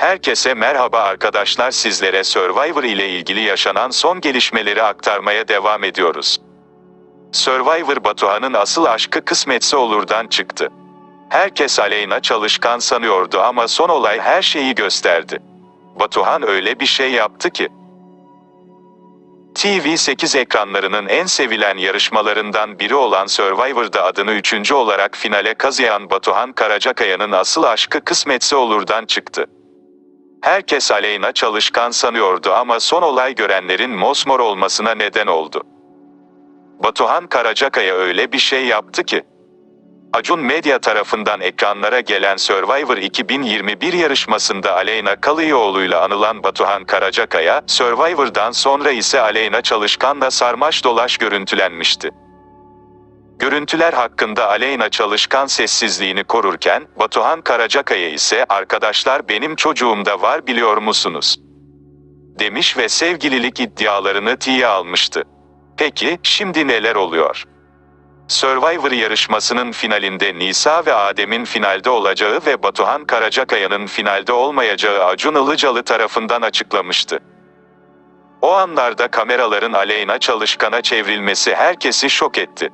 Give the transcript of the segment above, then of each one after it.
Herkese merhaba arkadaşlar sizlere Survivor ile ilgili yaşanan son gelişmeleri aktarmaya devam ediyoruz. Survivor Batuhan'ın asıl aşkı kısmetse olurdan çıktı. Herkes Aleyna çalışkan sanıyordu ama son olay her şeyi gösterdi. Batuhan öyle bir şey yaptı ki. TV8 ekranlarının en sevilen yarışmalarından biri olan Survivor'da adını üçüncü olarak finale kazıyan Batuhan Karacakaya'nın asıl aşkı kısmetse olurdan çıktı. Herkes Aleyna çalışkan sanıyordu ama son olay görenlerin mosmor olmasına neden oldu. Batuhan Karacakaya öyle bir şey yaptı ki. Acun Medya tarafından ekranlara gelen Survivor 2021 yarışmasında Aleyna Kalıyoğlu'yla anılan Batuhan Karacakaya, Survivor'dan sonra ise Aleyna Çalışkan'la sarmaş dolaş görüntülenmişti. Görüntüler hakkında Aleyna Çalışkan sessizliğini korurken, Batuhan Karacakaya ise arkadaşlar benim çocuğum da var biliyor musunuz? Demiş ve sevgililik iddialarını tiye almıştı. Peki, şimdi neler oluyor? Survivor yarışmasının finalinde Nisa ve Adem'in finalde olacağı ve Batuhan Karacakaya'nın finalde olmayacağı Acun Ilıcalı tarafından açıklamıştı. O anlarda kameraların Aleyna Çalışkan'a çevrilmesi herkesi şok etti.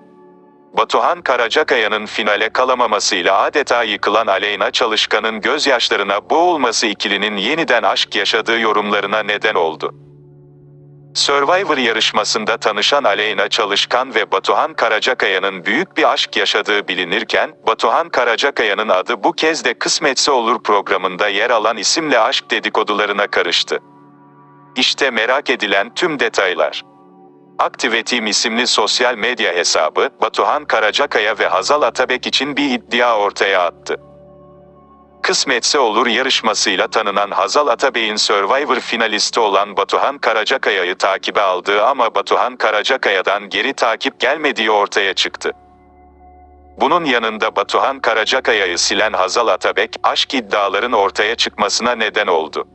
Batuhan Karacakaya'nın finale kalamamasıyla adeta yıkılan Aleyna Çalışkan'ın gözyaşlarına boğulması ikilinin yeniden aşk yaşadığı yorumlarına neden oldu. Survivor yarışmasında tanışan Aleyna Çalışkan ve Batuhan Karacakaya'nın büyük bir aşk yaşadığı bilinirken, Batuhan Karacakaya'nın adı bu kez de Kısmetse Olur programında yer alan isimle aşk dedikodularına karıştı. İşte merak edilen tüm detaylar. Aktive Team isimli sosyal medya hesabı, Batuhan Karacakaya ve Hazal Atabek için bir iddia ortaya attı. Kısmetse olur yarışmasıyla tanınan Hazal Atabey'in Survivor finalisti olan Batuhan Karacakaya'yı takibe aldığı ama Batuhan Karacakaya'dan geri takip gelmediği ortaya çıktı. Bunun yanında Batuhan Karacakaya'yı silen Hazal Atabek, aşk iddiaların ortaya çıkmasına neden oldu.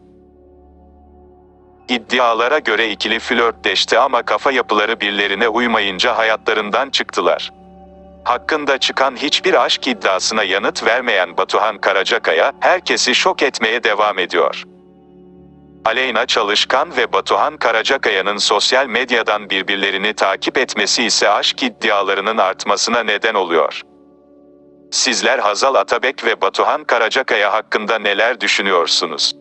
İddialara göre ikili flörtleşti ama kafa yapıları birilerine uymayınca hayatlarından çıktılar. Hakkında çıkan hiçbir aşk iddiasına yanıt vermeyen Batuhan Karacakaya, herkesi şok etmeye devam ediyor. Aleyna Çalışkan ve Batuhan Karacakaya'nın sosyal medyadan birbirlerini takip etmesi ise aşk iddialarının artmasına neden oluyor. Sizler Hazal Atabek ve Batuhan Karacakaya hakkında neler düşünüyorsunuz?